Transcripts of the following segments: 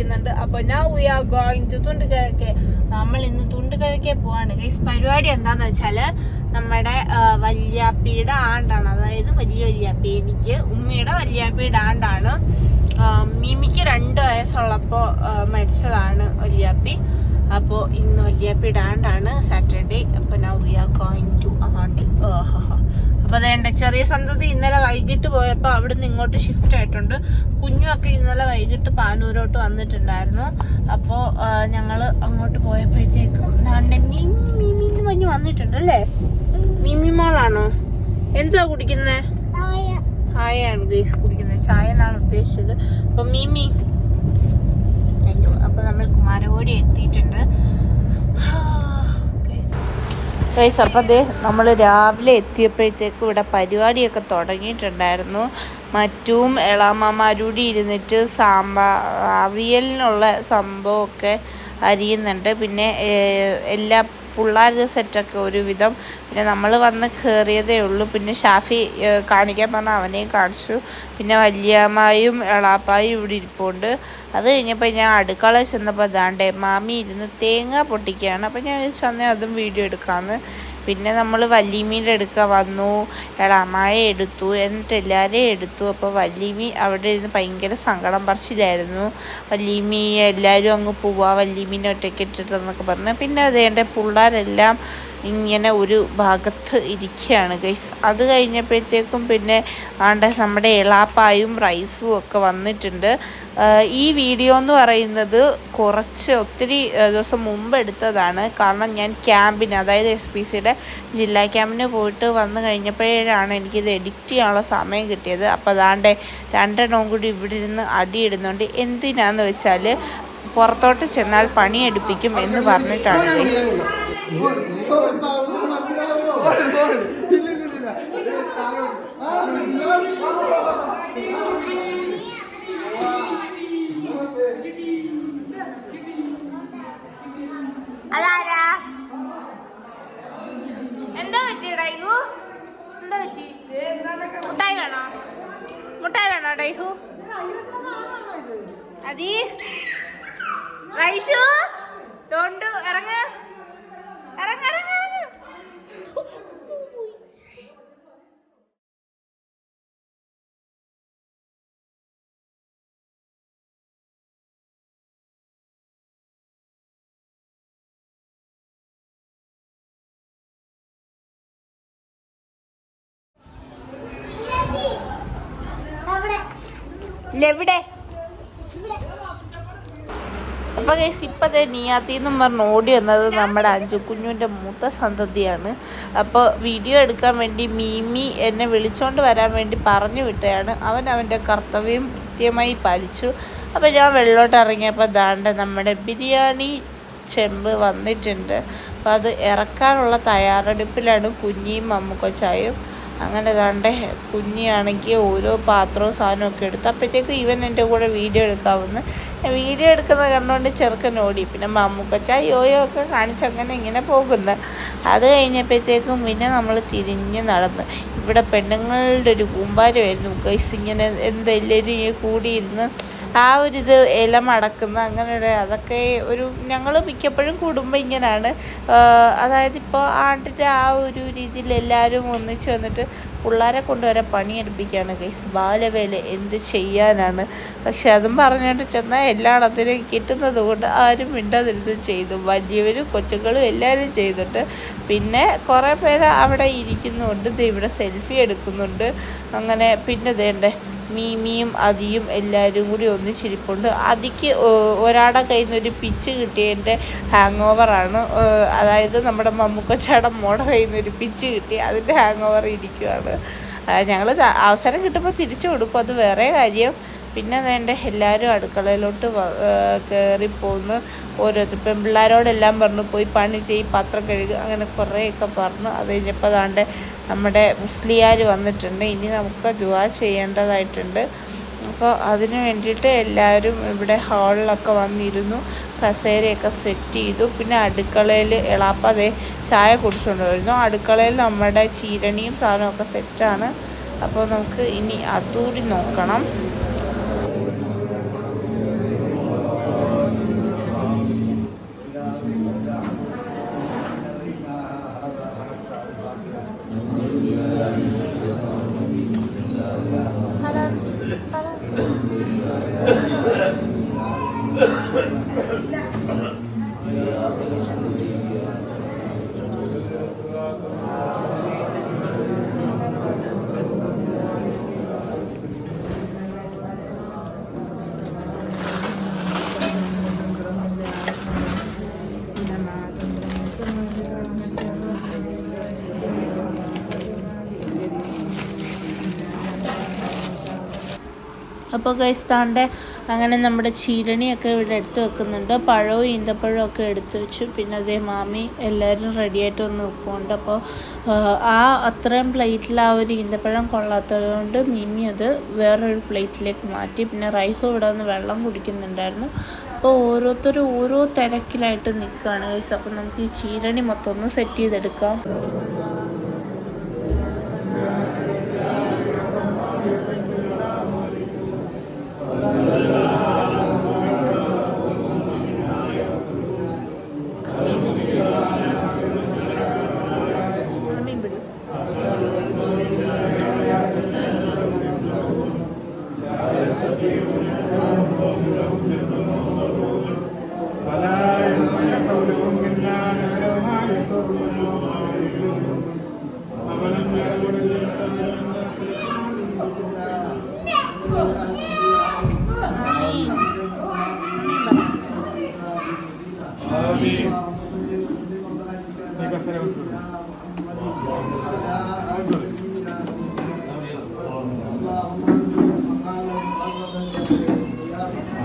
കുടിക്കുന്നുണ്ട് അപ്പൊ now we are going to തുണ്ട് കിഴക്കെ. നമ്മൾ ഇന്ന് തുണ്ട് തുണ്ടുകിഴക്കെ പോവാണ്. ഗൈസ് പരിപാടി എന്താന്ന് വെച്ചാൽ നമ്മുടെ വല്യാപ്പിയുടെ ആണ്ടാണ്. അതായത് വലിയ വല്യാപ്പി. എനിക്ക് ഉമ്മയുടെ വല്യാപ്പിയുടെ ആണ്ടാണ്. മിമിക്ക് രണ്ട് വയസ്സുള്ളപ്പോ ആ, മരിച്ചതാണ് വല്യാപ്പി. അപ്പോ ഇന്ന് വല്യാപ്പിയുടെ ആണ്ടാണ് സാറ്റർഡേ അപ്പൊ now we are going to ആണ്ട് ആഹാ അപ്പൊ അതേണ്ട ചെറിയ സന്തതി ഇന്നലെ വൈകിട്ട് പോയപ്പോൾ അവിടുന്ന് ഇങ്ങോട്ട് ഷിഫ്റ്റ് ആയിട്ടുണ്ട്. കുഞ്ഞുമൊക്കെ ഇന്നലെ വൈകിട്ട് പാനൂരോട്ട് വന്നിട്ടുണ്ടായിരുന്നു. അപ്പോൾ ഞങ്ങൾ അങ്ങോട്ട് പോയപ്പോഴത്തേക്കും ദാണ്ടെ മിമി മിമി എന്ന് പറഞ്ഞ് വന്നിട്ടുണ്ട് അല്ലേ? മിമി മോളാണോ? എന്തുവാ കുടിക്കുന്നേ? ചായയാണ് ഗ്രീസ് കുടിക്കുന്നത്. ചായ എന്നാണ് ഉദ്ദേശിച്ചത്. അപ്പോൾ മിമി അയ്യോ അപ്പൊ നമ്മൾ കുമാരകോടി എത്തിയിട്ടുണ്ട്. ഗൈസ് അപ്പം അതേ നമ്മൾ രാവിലെ എത്തിയപ്പോഴത്തേക്കും ഇവിടെ പരിപാടിയൊക്കെ തുടങ്ങിയിട്ടുണ്ടായിരുന്നു. മറ്റും എളാമ്മമാരൂടി ഇരുന്നിട്ട് സാമ്പാ അവിയലിനുള്ള സംഭവമൊക്കെ അരിയുന്നുണ്ട്. പിന്നെ എല്ലാ പിള്ളേരുടെ സെറ്റൊക്കെ ഒരുവിധം. പിന്നെ നമ്മൾ വന്ന് കയറിയതേ ഉള്ളൂ. പിന്നെ ഷാഫി കാണിക്കാൻ പറഞ്ഞാൽ അവനെയും കാണിച്ചു. പിന്നെ വല്യമ്മായും എളാപ്പായും ഇവിടെ ഇരിപ്പുണ്ട്. അത് കഴിഞ്ഞപ്പോൾ ഞാൻ അടുക്കള ചെന്നപ്പോൾ ദാണ്ടേ മാമി ഇരുന്ന് തേങ്ങ പൊട്ടിക്കുകയാണ് അപ്പോൾ ഞാൻ അന്നേ അതും വീഡിയോ എടുക്കാമെന്ന് പിന്നെ നമ്മൾ വല്യമ്മീന്റെ എടുക്കാൻ വന്നു എളാമായ എടുത്തു എന്നിട്ട് എല്ലാവരെയും എടുത്തു. അപ്പോൾ വല്യമ്മി അവിടെ ഇരുന്ന് ഭയങ്കര സങ്കടം പറിച്ചിലായിരുന്നു. വല്യമ്മി എല്ലാവരും അങ്ങ് പോവാ വല്ലിമീനെ ഒറ്റയ്ക്ക് ഇട്ടിട്ടെന്നൊക്കെ പറഞ്ഞു. പിന്നെ അതേണ്ട പിള്ളേരെല്ലാം ഇങ്ങനെ ഒരു ഭാഗത്ത് ഇരിക്കുകയാണ് ഗൈസ് അത് കഴിഞ്ഞപ്പോഴത്തേക്കും പിന്നെ ആണ്ട് നമ്മുടെ എളാപ്പായും റൈസും ഒക്കെ വന്നിട്ടുണ്ട്. ഈ വീഡിയോ എന്ന് പറയുന്നത് കുറച്ച് ഒത്തിരി ദിവസം മുമ്പ് എടുത്തതാണ്. കാരണം ഞാൻ ക്യാമ്പിന് അതായത് എസ് പി സിയുടെ ജില്ലാ ക്യാമ്പിന് പോയിട്ട് വന്നു കഴിഞ്ഞപ്പോഴാണ് എനിക്കിത് എഡിറ്റ് ചെയ്യാനുള്ള സമയം കിട്ടിയത്. അപ്പോൾ അതാണ്ട് രണ്ടെണ്ണവും കൂടി ഇവിടെ ഇരുന്ന് അടിയിടുന്നുണ്ട്. എന്തിനാന്ന് വെച്ചാൽ പുറത്തോട്ട് ചെന്നാൽ പണിയെടുപ്പിക്കും എന്ന് പറഞ്ഞിട്ടാണ് ഗൈസ് അതാരാ എവിടെ? അപ്പൊ ഗൈസ് നിയാത്തി എന്നും പറഞ്ഞ് ഓടി വന്നത് നമ്മുടെ അഞ്ചു കുഞ്ഞുവിന്റെ മൂത്ത സന്തതിയാണ്. അപ്പോൾ വീഡിയോ എടുക്കാൻ വേണ്ടി മീമി എന്നെ വിളിച്ചോണ്ട് വരാൻ വേണ്ടി പറഞ്ഞു വിട്ടയാണ്. അവൻ അവന്റെ കർത്തവ്യം കൃത്യമായി പാലിച്ചു. അപ്പോൾ ഞാൻ വെള്ളോട്ട് ഇറങ്ങിയപ്പോൾ ദാണ്ട നമ്മുടെ ബിരിയാണി ചെമ്പ് വന്നിട്ടുണ്ട്. അപ്പോൾ അത് ഇറക്കാനുള്ള തയ്യാറെടുപ്പിലാണ് കുഞ്ഞിയും മമ്മുക്കൊച്ചായും അങ്ങനെ ദാണ്ടെ കുഞ്ഞിയാണെങ്കിൽ ഓരോ പാത്രവും സാധനവും ഒക്കെ എടുത്തു അപ്പോഴത്തേക്കും ഇവൻ എന്റെ കൂടെ വീഡിയോ എടുക്കാവുന്ന. വീഡിയോ എടുക്കുന്നത് കണ്ടുകൊണ്ട് ചെറുക്കൻ ഓടി. പിന്നെ മമ്മൂക്കച്ച യോയോ ഒക്കെ കാണിച്ചങ്ങനെ ഇങ്ങനെ പോകുന്നു. അത് കഴിഞ്ഞപ്പോഴത്തേക്കും പിന്നെ നമ്മൾ തിരിഞ്ഞ് നടന്നു. ഇവിടെ പെണ്ണുങ്ങളുടെ ഒരു കൂമ്പാരമായിരുന്നു. ഗൈസ് ഇങ്ങനെ എന്തെല്ലാവരും കൂടിയിരുന്ന് ആ ഒരു ഇത് ഇല മടക്കുന്ന അങ്ങനെയുള്ള അതൊക്കെ ഒരു ഞങ്ങൾ മിക്കപ്പോഴും കുടുംബം ഇങ്ങനെയാണ് അതായത് ഇപ്പോൾ ആണ്ടിന്റെ ആ ഒരു രീതിയിൽ എല്ലാവരും ഒന്നിച്ച് വന്നിട്ട് പിള്ളേരെ കൊണ്ടുവരെ പണിയെടുപ്പിക്കുകയാണ് കേസ് ബാലവേല എന്ത് ചെയ്യാനാണ്. പക്ഷെ അതും പറഞ്ഞിട്ട് ചെന്നാൽ എല്ലായിടത്തിനും കിട്ടുന്നത് കൊണ്ട് ആരും മിണ്ടാതിരുന്ന് ചെയ്തു. വലിയവരും കൊച്ചുങ്ങളും എല്ലാവരും ചെയ്തിട്ട് പിന്നെ കുറേ പേര് അവിടെ ഇരിക്കുന്നുണ്ട്. ഇവിടെ സെൽഫി എടുക്കുന്നുണ്ട്. അങ്ങനെ പിന്നെ ദേണ്ടേ മീമിയും അതിയും എല്ലാവരും കൂടി ഒന്നിച്ചിരിപ്പുണ്ട്. അതിക്ക് ഒരാളുടെ കയ്യിൽ നിന്ന് ഒരു പിച്ച് കിട്ടിയതിന്റെ ഹാങ് ഓവറാണ് അതായത് നമ്മുടെ മമ്മുക്കൊച്ചാടെ മോടെ കയ്യിൽ നിന്ന് ഒരു പിച്ച് കിട്ടി അതിന്റെ ഹാങ് ഓവർ ഇരിക്കുകയാണ് ഞങ്ങൾ അവസരം കിട്ടുമ്പോൾ തിരിച്ചു കൊടുക്കും. അത് വേറെ കാര്യം. പിന്നെ വേണ്ട എല്ലാവരും അടുക്കളയിലോട്ട് കയറിപ്പോന്ന് ഓരോരുത്തർ. പെൺപിള്ളേരോടെല്ലാം പറഞ്ഞു പോയി പണി ചെയ്യ് പാത്രം കഴുകുക അങ്ങനെ കുറേയൊക്കെ പറഞ്ഞു. അത് കഴിഞ്ഞപ്പോൾ അതാണ്ട് നമ്മുടെ മുസ്ലിയാർ വന്നിട്ടുണ്ട്. ഇനി നമുക്ക് ദുവാ ചെയ്യേണ്ടതായിട്ടുണ്ട്. അപ്പോൾ അതിന് വേണ്ടിയിട്ട് എല്ലാവരും ഇവിടെ ഹാളിലൊക്കെ വന്നിരുന്നു. കസേരയൊക്കെ സെറ്റ് ചെയ്തു. പിന്നെ അടുക്കളയിൽ എളാപ്പതേ ചായ കുടിച്ചുകൊണ്ടുവരുന്നു അടുക്കളയിൽ നമ്മുടെ ചീരണിയും സാധനമൊക്കെ സെറ്റാണ്. അപ്പോൾ നമുക്ക് ഇനി അതുകൂടി നോക്കണം. Parang... അപ്പോൾ ഗൈസ്താണ്ട് അങ്ങനെ നമ്മുടെ ചീരണിയൊക്കെ ഇവിടെ എടുത്ത് വെക്കുന്നുണ്ട്. പഴവും ഈന്തപ്പഴവും ഒക്കെ എടുത്ത് വെച്ചു. പിന്നെ അതേ മാമി എല്ലാവരും റെഡിയായിട്ട് വന്ന് നിൽപ്പുണ്ട്. അപ്പോൾ ആ അത്രയും പ്ലേറ്റിൽ ആ ഒരു ഈന്തപ്പഴം കൊള്ളാത്തത് കൊണ്ട് മിമി അത് വേറൊരു പ്ലേറ്റിലേക്ക് മാറ്റി. പിന്നെ റൈഹു ഇവിടെ വന്ന് വെള്ളം കുടിക്കുന്നുണ്ടായിരുന്നു. അപ്പോൾ ഓരോരുത്തരും ഓരോ തിരക്കിലായിട്ട് നിൽക്കുകയാണ് ഗൈസ് അപ്പോൾ നമുക്ക് ഈ ചീരണി മൊത്തം ഒന്ന് സെറ്റ് ചെയ്തെടുക്കാം.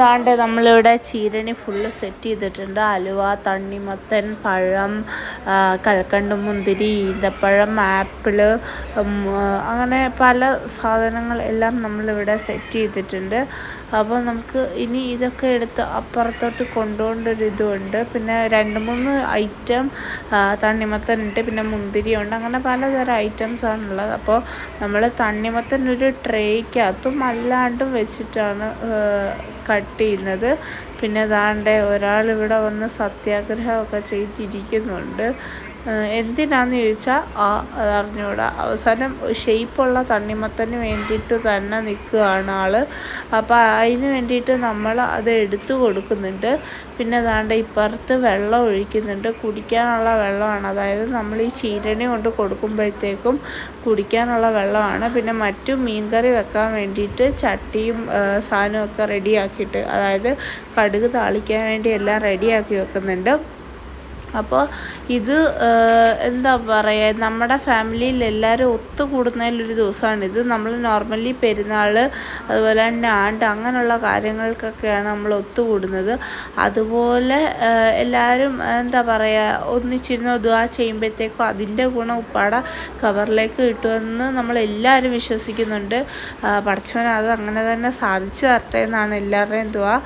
ദാണ്ട് നമ്മളിവിടെ ചീരണി ഫുള്ള് സെറ്റ് ചെയ്തിട്ടുണ്ട്. അലുവ തണ്ണിമത്തൻ പഴം കൽക്കണ്ട് മുന്തിരി ഈന്തപ്പഴം ആപ്പിൾ അങ്ങനെ പല സാധനങ്ങൾ എല്ലാം നമ്മളിവിടെ സെറ്റ് ചെയ്തിട്ടുണ്ട്. അപ്പോൾ നമുക്ക് ഇനി ഇതൊക്കെ എടുത്ത് അപ്പുറത്തോട്ട് കൊണ്ടുപോകേണ്ട ഇതുണ്ട്. പിന്നെ രണ്ട് മൂന്ന് ഐറ്റം തണ്ണിമത്തൻ ഉണ്ട് പിന്നെ മുന്തിരി ഉണ്ട്. അങ്ങനെ പലതരം ഐറ്റംസ് ആണുള്ളത് അപ്പോൾ നമ്മൾ തണ്ണിമത്തൻ ഒരു ട്രേക്കകത്തും അല്ലാണ്ടും വെച്ചിട്ടാണ് കട്ട് ചെയ്യുന്നത്. പിന്നെ ദാണ്ടെ ഒരാൾ ഇവിടെ വന്ന് സത്യാഗ്രഹമൊക്കെ ചെയ്തിരിക്കുന്നുണ്ട്. എന്തിനാന്ന് ചോദിച്ചാൽ ആ അതറിഞ്ഞൂടാ. അവസാനം ഷെയ്പ്പുള്ള തണ്ണിമത്തന് വേണ്ടിയിട്ട് തന്നെ നിൽക്കുകയാണ് ആൾ അപ്പോൾ അതിന് വേണ്ടിയിട്ട് നമ്മൾ അത് എടുത്തു കൊടുക്കുന്നുണ്ട്. പിന്നെ ദാണ്ട് ഇപ്പുറത്ത് വെള്ളം ഒഴിക്കുന്നുണ്ട്. കുടിക്കാനുള്ള വെള്ളമാണ്. അതായത് നമ്മൾ ഈ ചീരണി കൊണ്ട് കൊടുക്കുമ്പോഴത്തേക്കും കുടിക്കാനുള്ള വെള്ളമാണ്. പിന്നെ മറ്റു മീൻകറി വെക്കാൻ വേണ്ടിയിട്ട് ചട്ടിയും സാധനമൊക്കെ റെഡിയാക്കിയിട്ട് അതായത് കടുക് താളിക്കാൻ വേണ്ടി എല്ലാം റെഡിയാക്കി വെക്കുന്നുണ്ട്. അപ്പോൾ ഇത് എന്താ പറയുക നമ്മുടെ ഫാമിലിയിൽ എല്ലാവരും ഒത്തുകൂടുന്നതിലൊരു ഇത്. നമ്മൾ നോർമലി പെരുന്നാൾ അതുപോലെ തന്നെ ആണ്ട് അങ്ങനെയുള്ള കാര്യങ്ങൾക്കൊക്കെയാണ് നമ്മൾ ഒത്തുകൂടുന്നത്. അതുപോലെ എല്ലാവരും എന്താ പറയുക ഒന്നിച്ചിരുന്ന് ദുആ ചെയ്യുമ്പോഴത്തേക്കും അതിന്റെ ഗുണം ഉപ്പാട കവറിലേക്ക് കിട്ടുമെന്ന് നമ്മളെല്ലാവരും വിശ്വസിക്കുന്നുണ്ട്. പഠിച്ചവൻ അത് അങ്ങനെ തന്നെ സാധിച്ചു തരട്ടെ എന്നാണ് എല്ലാവരുടെയും ദുആ.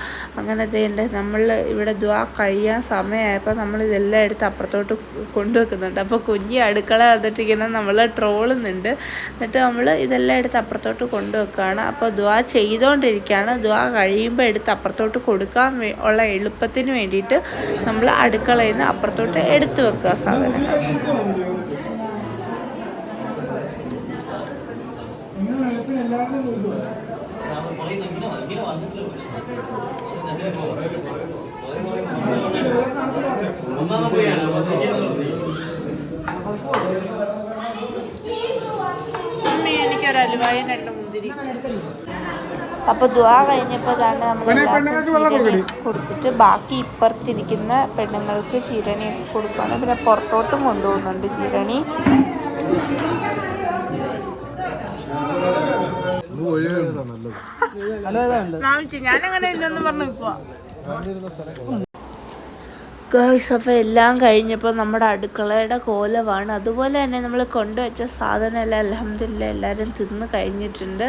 അങ്ങനെ ചെയ്യേണ്ടത് നമ്മൾ ഇവിടെ ദുആ കഴിയാൻ സമയമായപ്പോൾ നമ്മൾ ഇതെല്ലാം എടുത്ത് അപ്പുറത്തോട്ട് കൊണ്ടുവെക്കുന്നുണ്ട്. അപ്പോൾ കുഞ്ഞി അടുക്കള വന്നിട്ടിങ്ങനെ നമ്മൾ ട്രോളുന്നുണ്ട്. എന്നിട്ട് നമ്മൾ ഇതെല്ലാം എടുത്ത് അപ്പുറത്തോട്ട് കൊണ്ടുവെക്കുകയാണ്. അപ്പോൾ ദ്വാ ചെയ്തുകൊണ്ടിരിക്കുകയാണ് ദ്വാ കഴിയുമ്പോൾ എടുത്ത് അപ്പുറത്തോട്ട് കൊടുക്കാൻ ഉള്ള എളുപ്പത്തിന് വേണ്ടിയിട്ട് നമ്മൾ അടുക്കളയിൽ നിന്ന് അപ്പുറത്തോട്ട് എടുത്ത് വെക്കുക സാധനങ്ങൾ. എനിക്കൊരു അലുവായും രണ്ട് മുന്തിരി. അപ്പോൾ ദുആ കഴിഞ്ഞപ്പോൾ തന്നെ നമ്മൾ ചീരണി കൊടുത്തിട്ട് ബാക്കി ഇപ്പുറത്തിരിക്കുന്ന പെണ്ണുങ്ങൾക്ക് ചീരണിയൊക്കെ കൊടുക്കുകയാണ് പിന്നെ പുറത്തോട്ടും കൊണ്ടുപോകുന്നുണ്ട് ചീരണി. ഞാനങ്ങനെ ഇല്ലെന്ന് പറഞ്ഞു നിൽക്കുക കണ്ടിരുന്ന സ്ഥലം അപ്പോൾ എല്ലാം കഴിഞ്ഞപ്പോൾ നമ്മുടെ അടുക്കളയുടെ കോലമാണ്. അതുപോലെ തന്നെ നമ്മൾ കൊണ്ടുവച്ച സാധനമെല്ലാം അലഹമില്ല എല്ലാവരും തിന്ന് കഴിഞ്ഞിട്ടുണ്ട്.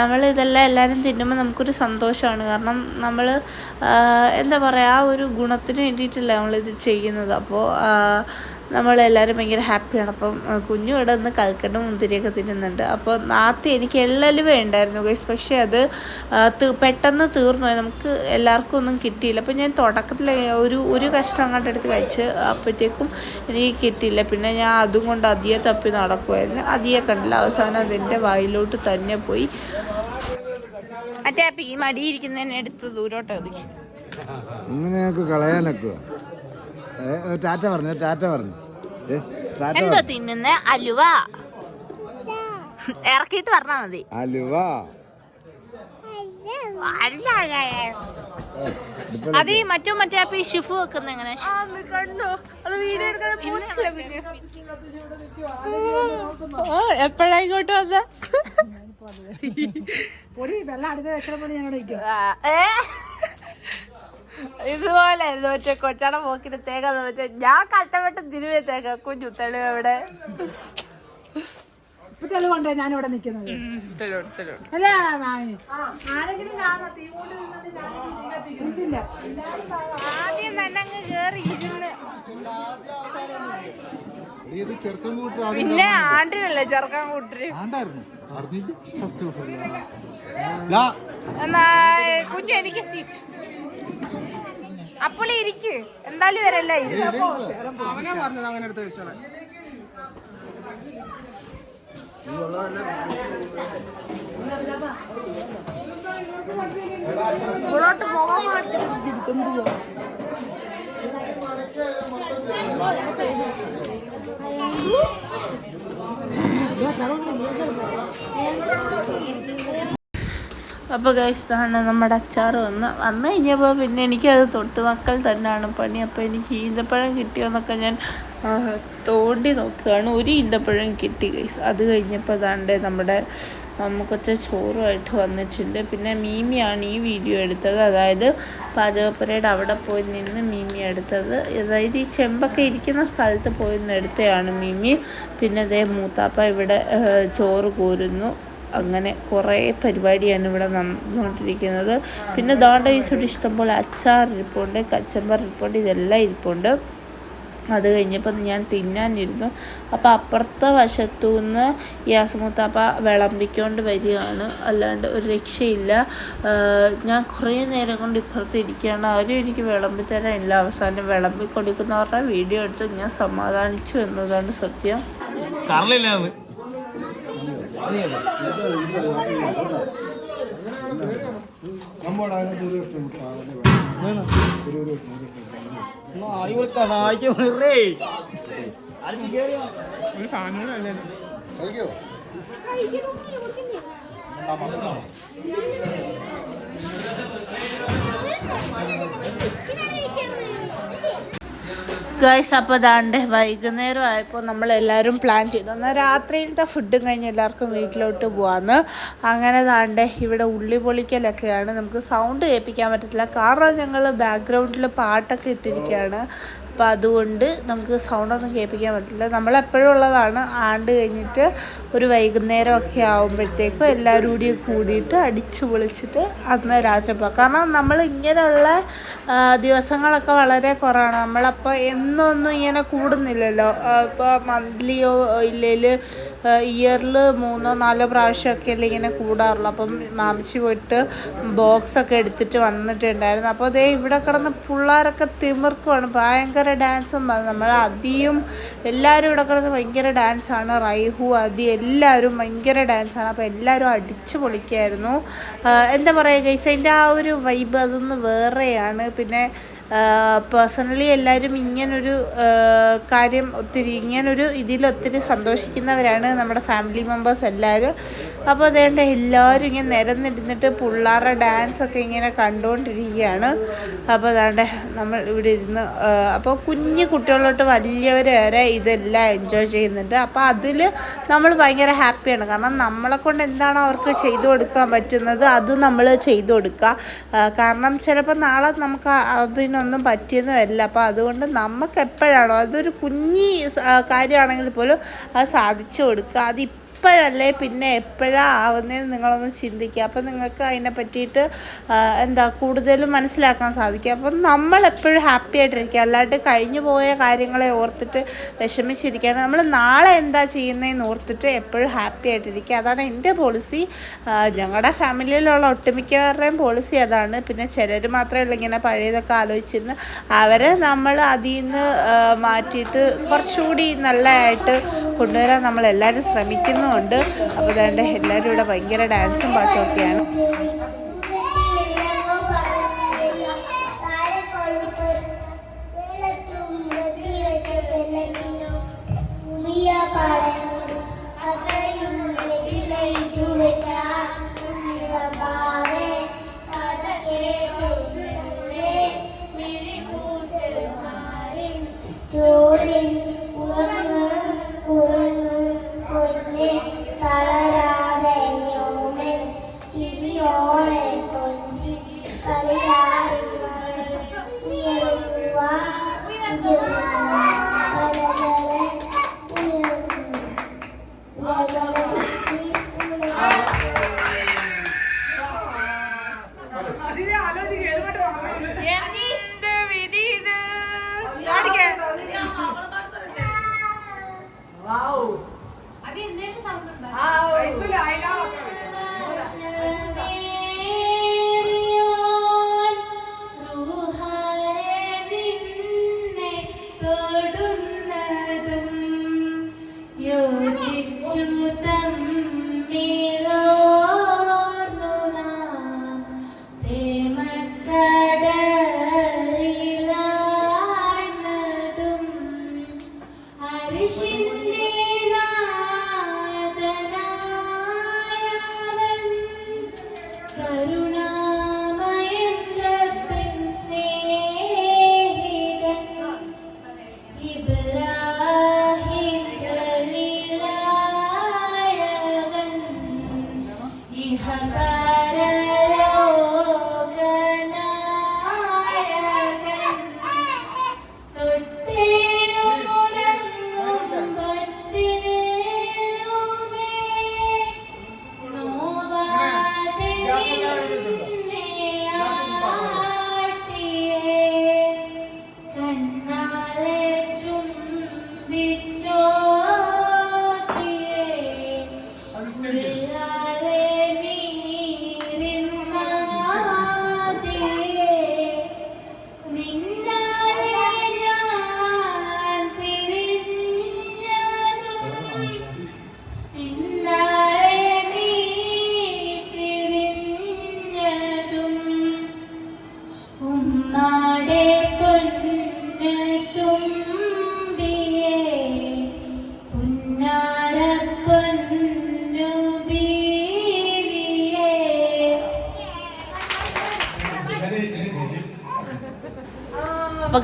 നമ്മൾ ഇതെല്ലാം എല്ലാവരും തിന്നുമ്പോൾ നമുക്കൊരു സന്തോഷമാണ്. കാരണം നമ്മൾ എന്താ പറയുക ആ ഒരു ഗുണത്തിന് വേണ്ടിയിട്ടല്ല നമ്മളിത് ചെയ്യുന്നത്. അപ്പോൾ നമ്മളെല്ലാവരും ഭയങ്കര ഹാപ്പിയാണ്. അപ്പം കുഞ്ഞു ഇവിടെ നിന്ന് കൽക്കണ്ട മുന്തിരിയൊക്കെ തിന്നുന്നുണ്ട്. അപ്പോൾ നാത്തി എനിക്ക് എള്ളലുവ വേണ്ടായിരുന്നു ഗൈസ് പക്ഷേ അത് പെട്ടെന്ന് തീർന്നു നമുക്ക് എല്ലാവർക്കും ഒന്നും കിട്ടിയില്ല. അപ്പോൾ ഞാൻ തുടക്കത്തിൽ ഒരു ഒരു കഷ്ണം അങ്ങോട്ട് എടുത്ത് കഴിച്ച് അപ്പോഴത്തേക്കും എനിക്ക് കിട്ടിയില്ല. പിന്നെ ഞാൻ അതും കൊണ്ട് അതിയെ തപ്പി നടക്കുമായിരുന്നു അതിയെ കണ്ടില്ല. അവസാനം അതിന്റെ വായിലോട്ട് തന്നെ പോയി. മറ്റേ ഈ മടിയിരിക്കുന്നതിനെ എടുത്ത് ദൂരോട്ട് ഒതുക്കി ഇങ്ങനെ ഞങ്ങൾക്ക് കളയാനൊക്കെ ടാറ്റ പറഞ്ഞു? ടാറ്റ പറഞ്ഞു? എന്തോ തിന്നുന്ന? അലുവ. ഇറക്കിയിട്ട് പറഞ്ഞാ മതി. അലുവ. അത് മറ്റോ മറ്റേ അപ്പൊ ഈ ഷിഫു വെക്കുന്ന എങ്ങനെ? കണ്ടോ? അത് വീഡിയോ എപ്പോഴായിക്കോട്ടെ വന്ന? വെച്ചാൽ ഇതുപോലെ മറ്റേ കൊച്ചാടെ പോക്കിന് തേക്കാന്ന് വെച്ച ഞാൻ കഷ്ടപ്പെട്ട് തിരുവേ തേങ്ങ കുഞ്ഞു തെളിവ് എവിടെ? ഇപ്പൊ ഞാൻ ഞാനിവിടെ നിൽക്കുന്നത്. അല്ല മാമി ആരെങ്കിലും. ആദ്യം തന്നെ അങ്ങ് കേറി ഇരുന്ന്. ഇത് ചെറുക്കം കൂട്ടർ പിന്നെ ആണ്ടിനല്ലേ ചെറുക്കാൻ കൂട്ടര്? ആണ്ടായിരുന്നു. എന്നാ കുഞ്ഞു എനിക്ക് സീറ്റ് അപ്പോൾ ഇരിക്ക്. എന്തായാലും വരല്ല ഇവിടോട്ട് പോകാൻ മാറ്റി അപ്പോൾ കഴിച്ചതാണ് നമ്മുടെ അച്ചാർ വന്ന്. വന്നു കഴിഞ്ഞപ്പോൾ പിന്നെ എനിക്കത് തൊട്ട് മക്കൾ തന്നെയാണ് പണി. അപ്പോൾ എനിക്ക് ഈന്തപ്പഴം കിട്ടിയോന്നൊക്കെ ഞാൻ തോണ്ടി നോക്കുകയാണ്. ഒരു ഈന്തപ്പഴം കിട്ടി ഗൈസ് അത് കഴിഞ്ഞപ്പോൾ അതാണ്ട് നമ്മുടെ കൊച്ച ചോറുമായിട്ട് വന്നിട്ടുണ്ട്. പിന്നെ മീമിയാണ് ഈ വീഡിയോ എടുത്തത്. അതായത് പാചകപ്പുരയുടെ അവിടെ പോയി നിന്ന് മീമി എടുത്തത്. അതായത് ഈ ചെമ്പൊക്കെ ഇരിക്കുന്ന സ്ഥലത്ത് പോയി നിന്ന് എടുത്തതാണ് മീമി. പിന്നെ അതേ മൂത്താപ്പ ഇവിടെ ചോറ് കോരുന്നു. അങ്ങനെ കുറേ പരിപാടിയാണ് ഇവിടെ നടന്നുകൊണ്ടിരിക്കുന്നത്. പിന്നെ ദാണ്ട ഈസോട്ട് ഇഷ്ടംപോലെ അച്ചാർ ഇരിപ്പുണ്ട് കച്ചമ്പർ ഇരിപ്പുണ്ട് ഇതെല്ലാം ഇരിപ്പുണ്ട്. അത് കഴിഞ്ഞപ്പോൾ ഞാൻ തിന്നാനിരുന്നു. അപ്പോൾ അപ്പുറത്തെ വശത്തു നിന്ന് യാസമുത്താപ്പ വിളമ്പിക്കൊണ്ട് വരികയാണ്. അല്ലാണ്ട് ഒരു രക്ഷയില്ല. ഞാൻ കുറേ നേരം കൊണ്ട് ഇപ്പുറത്ത് ഇരിക്കുകയാണ്. ആരും എനിക്ക് വിളമ്പി തരാനില്ല. അവസാനം വിളമ്പി കൊടുക്കുന്നവരുടെ വീഡിയോ എടുത്ത് ഞാൻ സമാധാനിച്ചു എന്നതാണ് സത്യം. കറലില്ലാന്ന് ഒരു കഴിക്കോ അല്ലേ ഗൈസ് അപ്പോൾ ദാണ്ട് വൈകുന്നേരം ആയപ്പോൾ നമ്മളെല്ലാവരും പ്ലാൻ ചെയ്തു. എന്നാൽ രാത്രിയിലത്തെ ഫുഡും കഴിഞ്ഞ് എല്ലാവർക്കും വീട്ടിലോട്ട് പോവാന്ന്. അങ്ങനെ ദാണ്ട് ഇവിടെ ഉള്ളി പൊളിക്കലൊക്കെയാണ്. നമുക്ക് സൗണ്ട് കേൾപ്പിക്കാൻ പറ്റത്തില്ല. കാരണം ഞങ്ങൾ ബാക്ക്ഗ്രൗണ്ടിൽ പാട്ടൊക്കെ ഇട്ടിരിക്കുകയാണ് അപ്പോൾ അതുകൊണ്ട് നമുക്ക് സൗണ്ടൊന്നും കേൾപ്പിക്കാൻ പറ്റില്ല. നമ്മളെപ്പോഴും ഉള്ളതാണ്. ആണ്ട് കഴിഞ്ഞിട്ട് ഒരു വൈകുന്നേരം ഒക്കെ ആകുമ്പോഴത്തേക്കും എല്ലാവരും കൂടി കൂടിയിട്ട് അടിച്ചു പൊളിച്ചിട്ട് അന്ന് രാത്രി പോകാം കാരണം നമ്മൾ ഇങ്ങനെയുള്ള ദിവസങ്ങളൊക്കെ വളരെ കുറവാണ്. നമ്മളപ്പോൾ എന്നൊന്നും ഇങ്ങനെ കൂടുന്നില്ലല്ലോ. ഇപ്പോൾ മന്ത്ലിയോ ഇല്ലെങ്കിൽ ഇയറിൽ മൂന്നോ നാലോ പ്രാവശ്യമൊക്കെ അല്ലേ ഇങ്ങനെ കൂടാറുള്ളൂ. അപ്പം മാമിച്ചി പോയിട്ട് ബോക്സൊക്കെ എടുത്തിട്ട് വന്നിട്ടുണ്ടായിരുന്നു. അപ്പോൾ അതേ ഇവിടെ കിടന്ന് പിള്ളേരൊക്കെ തിമിർക്കുവാണ്. ഭയങ്കര ഡാൻസും നമ്മൾ അതിയും എല്ലാവരും ഇവിടെ കിടന്ന് ഭയങ്കര ഡാൻസാണ് റൈഹു അതി എല്ലാവരും ഭയങ്കര ഡാൻസാണ് അപ്പോൾ എല്ലാവരും അടിച്ചു പൊളിക്കായിരുന്നു. എന്താ പറയുക ഗൈസ് അതിന്റെ ആ ഒരു വൈബ് അതൊന്ന് വേറെയാണ്. പിന്നെ പേഴ്സണലി എല്ലാവരും ഇങ്ങനൊരു കാര്യം ഒത്തിരി ഇങ്ങനൊരു ഇതിൽ ഒത്തിരി സന്തോഷിക്കുന്നവരാണ് നമ്മുടെ ഫാമിലി മെമ്പേഴ്സ് എല്ലാവരും. അപ്പോൾ അതേണ്ട എല്ലാവരും ഇങ്ങനെ നിരന്നിരുന്നിട്ട് പിള്ളേരുടെ ഡാൻസ് ഒക്കെ ഇങ്ങനെ കണ്ടുകൊണ്ടിരിക്കുകയാണ് അപ്പോൾ അതാണ്ട് നമ്മൾ ഇവിടെ ഇരുന്ന് അപ്പോൾ കുഞ്ഞു കുട്ടികളോട്ട് വലിയവർ വരെ ഇതെല്ലാം എൻജോയ് ചെയ്യുന്നുണ്ട്. അപ്പോൾ അതിൽ നമ്മൾ ഭയങ്കര ഹാപ്പിയാണ് കാരണം നമ്മളെ കൊണ്ട് എന്താണോ അവർക്ക് ചെയ്തു കൊടുക്കാൻ പറ്റുന്നത് അത് നമ്മൾ ചെയ്തു കൊടുക്കുക. കാരണം ചിലപ്പോൾ നാളെ നമുക്ക് അതിനൊന്നും പറ്റിയെന്ന് വരില്ല അപ്പോൾ അതുകൊണ്ട് നമുക്ക് എപ്പോഴാണോ അതൊരു കുഞ്ഞി കാര്യമാണെങ്കിൽ പോലും അത് സാധിച്ചു കൊടുക്കുക. അത് ഇപ്പോഴല്ലേ പിന്നെ എപ്പോഴാണ് ആവുന്നതെന്ന് നിങ്ങളൊന്ന് ചിന്തിക്കുക. അപ്പം നിങ്ങൾക്ക് അതിനെ പറ്റിയിട്ട് എന്താ കൂടുതലും മനസ്സിലാക്കാൻ സാധിക്കും. അപ്പം നമ്മൾ എപ്പോഴും ഹാപ്പി ആയിട്ടിരിക്കുക. അല്ലാണ്ട് കഴിഞ്ഞു പോയ കാര്യങ്ങളെ ഓർത്തിട്ട് വിഷമിച്ചിരിക്കുകയാണ്. നമ്മൾ നാളെ എന്താ ചെയ്യുന്നതെന്ന് ഓർത്തിട്ട് എപ്പോഴും ഹാപ്പി ആയിട്ടിരിക്കുക. അതാണ് എന്റെ പോളിസി ഞങ്ങളുടെ ഫാമിലിയിലുള്ള ഒട്ടുമിക്കവരുടെയും പോളിസി അതാണ്. പിന്നെ ചിലർ മാത്രമേ ഉള്ളൂ ഇങ്ങനെ പഴയതൊക്കെ ആലോചിച്ചിരുന്ന്. അവരെ നമ്മൾ അതിൽ നിന്ന് മാറ്റിയിട്ട് കുറച്ചുകൂടി നല്ലതായിട്ട് കൊണ്ടുവരാൻ നമ്മൾ എല്ലാവരും ശ്രമിക്കുന്നുമുണ്ട് അപ്പോൾ അതുകൊണ്ട് എല്ലാവരും ഇവിടെ ഭയങ്കര ഡാൻസും പാട്ടും ഒക്കെയാണ്.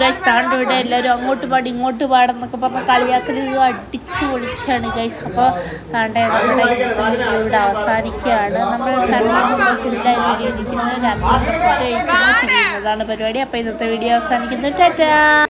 ഗൈസ് എല്ലാവരും അങ്ങോട്ട് പാടി ഇങ്ങോട്ട് പാടെന്നൊക്കെ പറഞ്ഞ് കളിയാക്കൽ അടിച്ച് പൊളിക്കുകയാണ് ഗൈസ് അപ്പോൾ താണ്ടെ നമ്മുടെ ഇവിടെ അവസാനിക്കുകയാണ്. നമ്മൾ ഫാമിലി മെമ്പേഴ്സ് എല്ലാവരും ഇരിക്കുന്നത് രാത്രി കഴിക്കുന്നത് പരിപാടി. അപ്പോൾ ഇന്നത്തെ വീഡിയോ അവസാനിക്കുന്നു. ടാറ്റാ!